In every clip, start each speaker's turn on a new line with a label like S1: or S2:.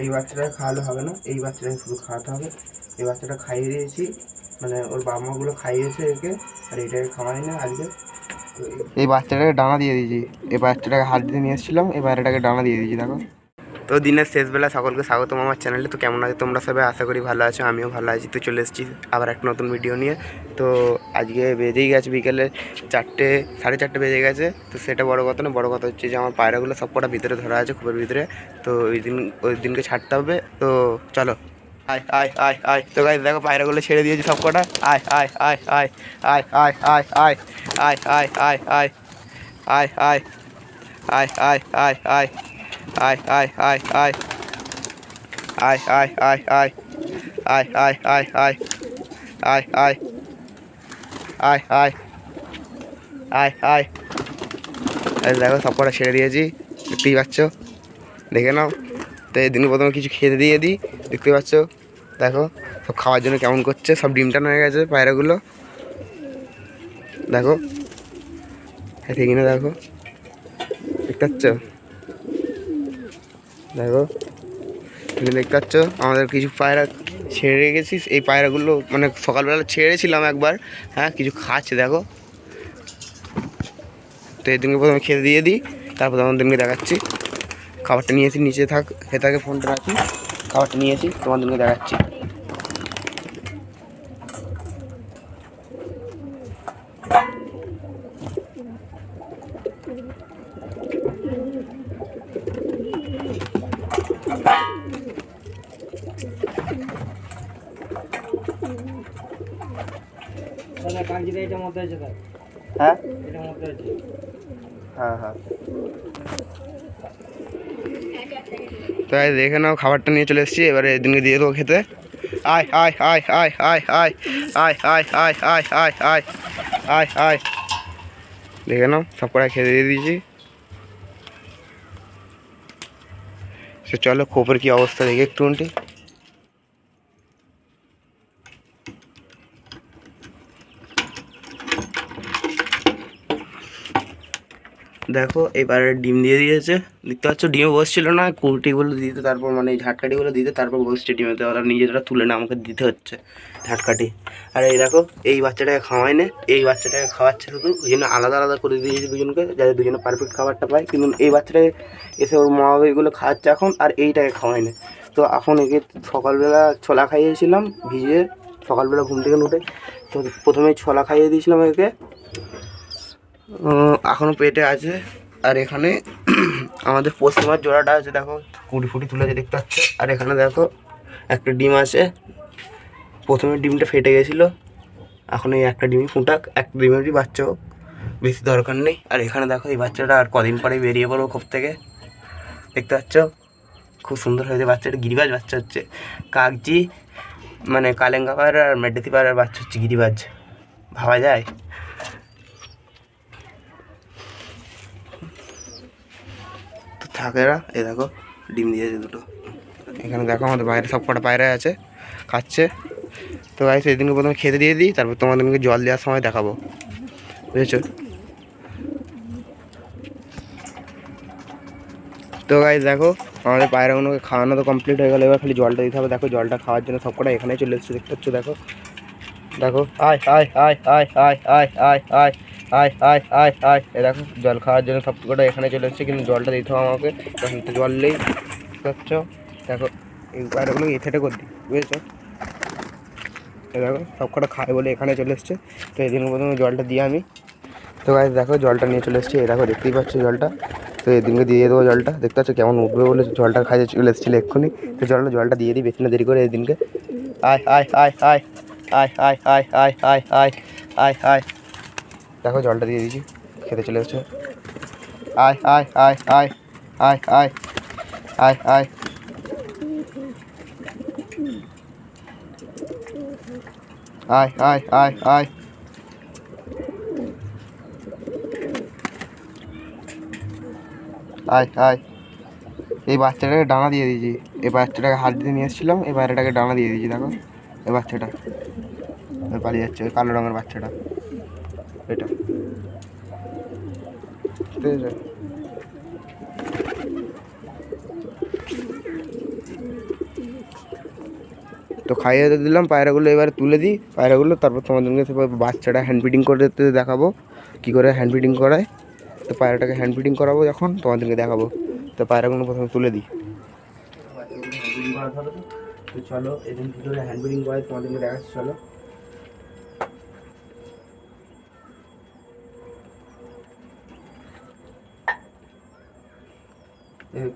S1: এই বাচ্চাটাকে খাওয়ালে হবে না, এই বাচ্চাটাকে শুধু খাওয়াতে হবে। এই বাচ্চাটা খাইয়ে দিয়েছি মানে ওর বাবা মাগুলো খাইয়েছে একে, আর এটাকে খাওয়াই না আজকে। এই- বাচ্চাটাকে ডানা দিয়ে দিয়েছি। এই বাচ্চাটাকে হাত দিয়ে নিয়ে এসেছিলাম এই বাচ্চাটাকে ডানা দিয়ে দিয়েছি, দেখো। তো দিনের শেষবেলা সকলকে স্বাগতম আমার চ্যানেলে তো কেমন আছে তোমরা সবাই আশা করি ভালো আছো আমিও ভালো আছি তো চলে এসেছি আবার একটা নতুন ভিডিও নিয়ে তো আজকে বেজেই গেছে বিকেলে চারটে সাড়ে চারটে বেজে গেছে তো সেটা বড় কথা না বড় কথা হচ্ছে যে আমার পায়রাগুলো সব কটা ভিতরে ধরা আছে খুবের ভিতরে তো ওই দিন ওই দিনকে ছাড়তে হবে তো চলো আয় আয় আয় আয় তো গাইজ দেখো পায়রাগুলো ছেড়ে দিয়েছি সব কটা আয় আয় আয় আয় আয় আয় আয় আয় আয় আয় আয় আয় আয় আয় আয় আয় আয় আয় আয় আয় আয় আয় আয় আয় আয় আয় আয় আয় আয় আয় আয় আয় আয় আয় আয় দেখো সব কটা ছেড়ে দিয়েছি। দেখতেই পাচ্ছ? দেখে নাও। তো এই দিন প্রথমে কিছু খেতে দিয়ে দিই। দেখতে পাচ্ছ? দেখো, সব খাওয়ার জন্য কেমন করছে। সব ডিম টান হয়ে গেছে পায়রাগুলো। দেখো। ঠিক না, দেখো। দেখতে পাচ্ছ? দেখো। তুমি দেখতে পাচ্ছ, আমাদের কিছু পায়রা ছেড়ে রেখেছিস এই পায়রাগুলো মানে সকালবেলা ছেড়েছিলাম একবার। হ্যাঁ কিছু খাচ্ছে, দেখো। তো এই দিনকে প্রথমে খেতে দিয়ে দিই, তারপর তোমার দিনকে দেখাচ্ছি। খাবারটা নিয়েছি, নিচে থাক হেতাকে ফোনটা রাখি। খাবারটা নিয়েছি তোমার দিনকে দেখাচ্ছি।
S2: কাঞ্জিটা এটার মধ্যে আছে দাদা
S1: হ্যাঁ
S2: এটার মধ্যে আছে
S1: হ্যাঁ হ্যাঁ তো এই দেখে নাও খাবারটা নিয়ে চলে এসেছি এবারে এদিনকে দিয়ে দেবো খেতে আয় আয় আয় আয় আয় আয় আয় আয় আয় আয় আয় আয় আয় আয় দেখে নাও সব কটা খেতে দিয়ে দিয়েছি সে চলো খোপের কি অবস্থা দেখি একটুখানি দেখো, এবারে ডিম দিয়ে দিয়েছে। দেখতে পাচ্ছ, ডিমে বসছিল না কুটিগুলো দিতে তারপর মানে এই ঝাটকাটিগুলো দিতে তারপর বসছে ডিমেতে ওরা নিজেরা তুলে না, আমাকে দিতে হচ্ছে ঝাটকাটি আর এই দেখো, এই বাচ্চাটাকে খাওয়াই না, এই বাচ্চাটাকে খাওয়াচ্ছে শুধু, ওই জন্য আলাদা আলাদা করে দিয়েছে দুজনকে, যাতে দুজনে পারফেক্ট খাবারটা পায়। কিন্তু এই বাচ্চাটাকে এসে ওর মা বাবা এগুলো খাওয়াচ্ছে এখন, আর এইটাকে খাওয়াই না। তো এখন একে সকালবেলা ছোলা খাইয়েছিলাম, ভিজিয়ে সকালবেলা ঘুম থেকে উঠে, তো প্রথমে ছোলা খাইয়ে দিয়েছিলাম একে। উম, এখনও পেটে আছে। আর এখানে আমাদের পশ্চিমার জোড়াটা আছে দেখো কুড়ি ফুটি তুলেছে দেখতে পাচ্ছ। আর এখানে দেখো একটা ডিম আছে। প্রথমে ডিমটা ফেটে গেছিল। এখন এই একটা ডিমই ফুটাক একটা ডিমেরই বাচ্চা হোক বেশি দরকার নেই। আর এখানে দেখো এই বাচ্চাটা আর কদিন পরে বেরিয়ে পড়ব খোপ থেকে। দেখতে পাচ্ছ? খুব সুন্দর হয়েছে বাচ্চাটা গিরিবাজ বাচ্চা হচ্ছে। কাগজি মানে কালেঙ্গা পায়রা আর মেডেতি পায়রার বাচ্চা হচ্ছে গিরিবাজ। ভাবা যায়? এরা এই দেখো, ডিম দিয়েছে দুটো। এখানে দেখো আমাদের বাইরে সব কটা বাইরে আছে, খাচ্ছে। তো গাইস এদিনকে প্রথমে খেতে দিয়ে দিই, তারপর তোমাদেরকে জল দেওয়ার সময় দেখাবো। বুঝেছ? তো গাইস দেখো, আমাদের পায়রাগুলোকে খাওয়ানো তো কমপ্লিট হয়ে গেলো, এবার খালি জলটা দিতে হবে। দেখো, জলটা খাওয়ার জন্য সব কটা এখানে চলে এসেছে, দেখতে পাচ্ছ, দেখো। দেখো, আয় আয় আয় আয় আয় আয় আয় আয়। আয় আয় আয় আয় এ দেখো জল খাওয়ার জন্য সব কটা এখানে চলে এসেছে কিন্তু জলটা দিতে হবে আমাকে তখন তো জল নেই দেখো এই পায়রাগুলো এথেটে করে দিই বুঝেছ এ দেখো সব কটা খায় বলে এখানে চলে এসছে তো এদিন প্রথমে জলটা দিয়ে আমি তো গাছ দেখো জলটা নিয়ে চলে এসেছি এই দেখো দেখতেই পাচ্ছ জলটা তো এদিনকে দিয়ে দেবো জলটা দেখতে পাচ্ছ কেমন উঠবে বলে জলটা খাইতে চলে এসেছিল এক্ষুনি তো জলটা জলটা দিয়ে দিই বেশি না দেরি করে এদিনকে আয় আয় আয় আয় আয় আয় আয় আয় আয় আয় আয় আয় দেখো জলটা দিয়ে দিয়েছি, খেতে চলে এসছে। আয় আয় আয় আয় আয় আয় আয় আয়। আয় আয় আয় আয়। আয় আয়। এই বাচ্চাটাকে ডানা দিয়ে দিয়েছি। এই বাচ্চাটাকে হাত দিয়ে নিয়ে এসেছিলাম এই বাইরেটাকে ডানা দিয়ে দিয়েছি, দেখো। এই বাচ্চাটা। পালিয়ে যাচ্ছে, ওই কালো রঙের বাচ্চাটা। এটা। তো খাইয়ে দিলাম, পায়রাগুলো এবারে তুলে দিই। পায়রাগুলো তারপর তোমাদেরকে বাচ্চাটা হ্যান্ড ফিডিং করতে দেখাবো, কী করে হ্যান্ড ফিডিং করায়। তো পায়রাটাকে হ্যান্ড ফিডিং করাবো যখন তোমাদেরকে দেখাবো। তো পায়রাগুলো প্রথমে তুলে দিই। চলো এদিন কী করে হ্যান্ড ফিডিং করায় তোমাদেরকে দেখাচ্ছি, চলো।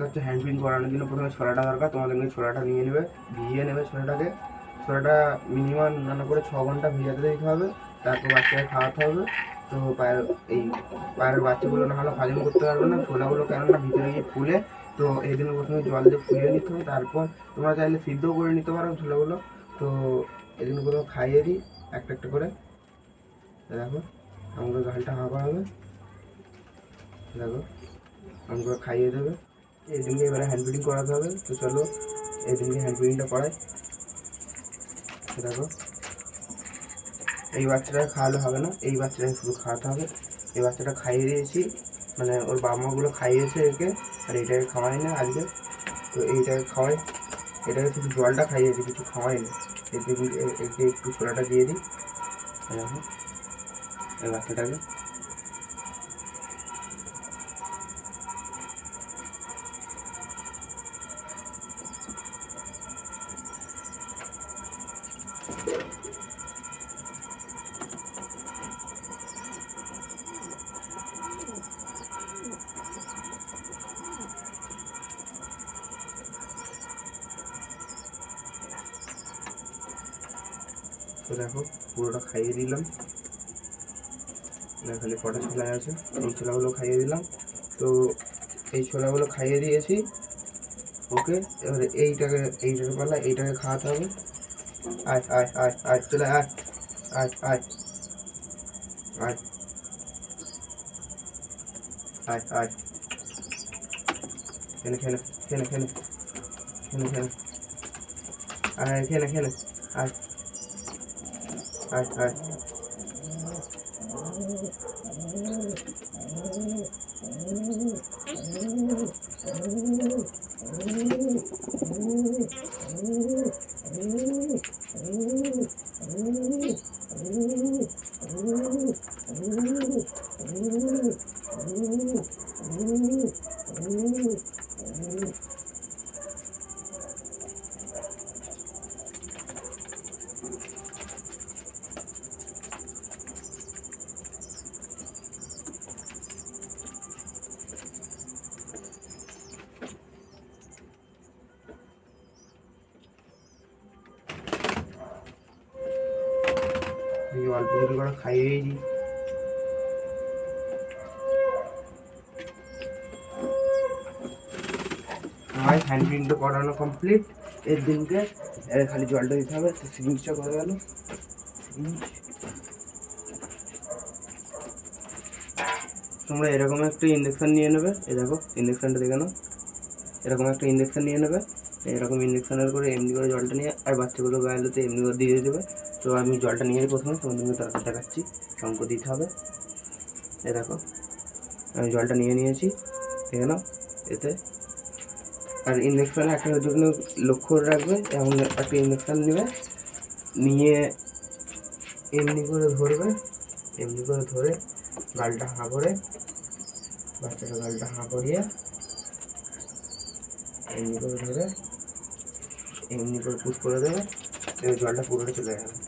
S1: হচ্ছে হ্যান্ড প্রিন্ট করানোর জন্য প্রথমে ছোলাটা দরকার, তোমাদের তোমাদেরকে ছোলাটা নিয়ে নেবে, ভিজিয়ে নেবে ছোলাটাকে। ছোলাটা মিনিমাম রান্না করে ছ ঘণ্টা ভিজাতে দিতে হবে, তারপর বাচ্চাকে খাওয়াতে হবে। তো পায়ের, এই পায়ের বাচ্চাগুলো না হলে হজম করতে পারবে না, ছোলাগুলো কেননা ভিতরে গিয়ে ফুলে। তো এই জন্য প্রথমে জল দিয়ে ফুলিয়ে নিতে হবে, তারপর তোমরা চাইলে সিদ্ধও করে নিতে পারো ছোলাগুলো। তো এই জন্য প্রথমে খাইয়ে দিই, একটা একটা করে। দেখো আমাকে গালটা হাঁকা হবে। দেখো, আমাকে খাইয়ে দেবে। এই দিনকে এবারে হ্যান্ড ফিডিং করাতে হবে। তো চলো এই দিনকে হ্যান্ড ফিডিংটা করাই। দেখো, এই বাচ্চাটাকে খাওয়ালে হবে না, এই বাচ্চাটাকে শুধু খাওয়াতে হবে। এই বাচ্চাটা খাইয়ে দিয়েছি মানে ওর বাবা মাগুলো খাইয়েছে একে, আর এটাকে খাওয়াই না আজকে। তো এইটাকে খাওয়াই। এটাকে শুধু জলটা খাইয়েছি, কিছু খাওয়াই না। একে একটু ছোলাটা দিয়ে দিই। এই বাচ্চাটাকে। তো দেখো, পুরোটা খাইয়ে দিলাম। না খালি কটা ছোলা আছে, এই ছোলাগুলো খাইয়ে দিলাম। তো এই ছোলাগুলো খাইয়ে দিয়েছি। ওকে, এবারে এইটাকে এইটাকে পালা এইটাকে খাওয়াতে হবে। আয় আয় আয় আয়, চলে আয় আয় আয় আয় আয় আয়। খেনে খেনে খেনে খেনে খেনে খেনে আয় খেনে খেনে আয়। আয় আয় কিছু করে খাইয়েই দিই। আমার হ্যান্ড প্রিন্ট করানো কমপ্লিট এর দিনকে এর খালি জলটা দিতে হবে, তো সিরিঞ্জটা করে গেল তোমরা এরকম একটা ইঞ্জেকশন নিয়ে নেবে, এই দেখো ইঞ্জেকশনটা দেখে নাও। এরকম একটা ইঞ্জেকশন নিয়ে নেবে, এরকম ইঞ্জেকশনের করে এমনি করে জলটা নিয়ে, আর বাচ্চাগুলো গায়ে তো এমনি করে দিয়ে দেবে। তো আমি জলটা নিয়ে প্রথমে তোমাদেরকে তারপর দেখাচ্ছি কেমন দিতে হবে। এই দেখো, আমি জলটা নিয়ে নিয়েছি, দেখে নাও, এতে। আর ইঞ্জেকশনে একটা জন্য লক্ষ্য রাখবে, এমন একটা ইঞ্জেকশন নেবে, নিয়ে এমনি করে ধরবে, এমনি করে ধরে গালটা হাঁ করে, বাচ্চাটা গালটা হাঁ করিয়ে এমনি করে ধরে, এমনি করে পুশ করে দেবে জলটা পুরোটা চলে যাবে।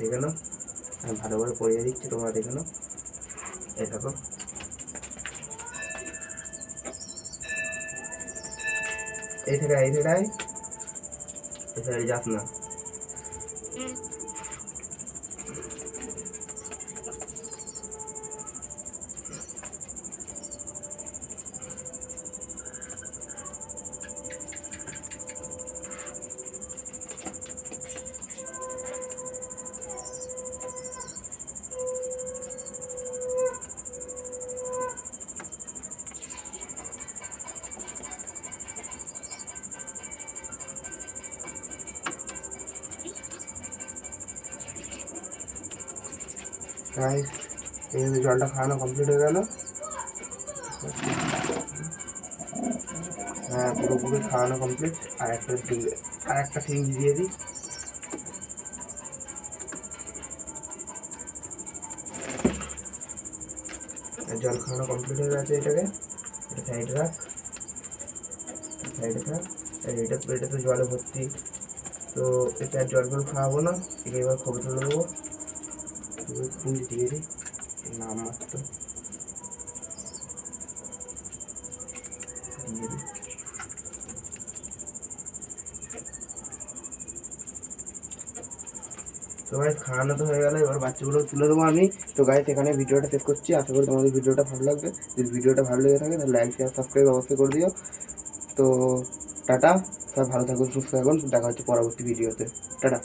S1: দেখে নাও। আমি ভালো করে দিচ্ছি, তোমরা দেখে নাও। এই দেখো। এই থেকে এই থেকে এই থেকে যাস না। গাইস এই জলটা খাওয়ানো কমপ্লিট হয়ে গেল। হ্যাঁ পুরোপুরি খাওয়ানো কমপ্লিট আর একটা আর একটা সিরিঞ্জ দিয়ে দিই। জল খাওয়ানো কমপ্লিট হয়ে গেছে এটাকে। এটা সাইডে রাখ। সাইডে থাক এটা এটা তো জলে ভর্তি। তো এটা জল জল খাওয়াবো না। একে এবার খবর তুলে দেবো। ফুল দিয়ে দিই নাম মাত্র তো গাইজ খাওয়ানো তো হয়ে গেল, এবার বাচ্চাগুলো তুলে দেবো আমি। তো গাইজ এখানে ভিডিওটা শেষ করছি। আশা করি তোমাদের ভিডিওটা ভালো লাগবে। যদি ভিডিওটা ভালো লেগে থাকে, তাহলে লাইক শেয়ার সাবস্ক্রাইব অবশ্যই করে দিও। তো টাটা, সবাই ভালো থাকুন, সুস্থ থাকুন। দেখা হচ্ছে পরবর্তী ভিডিওতে টাটা।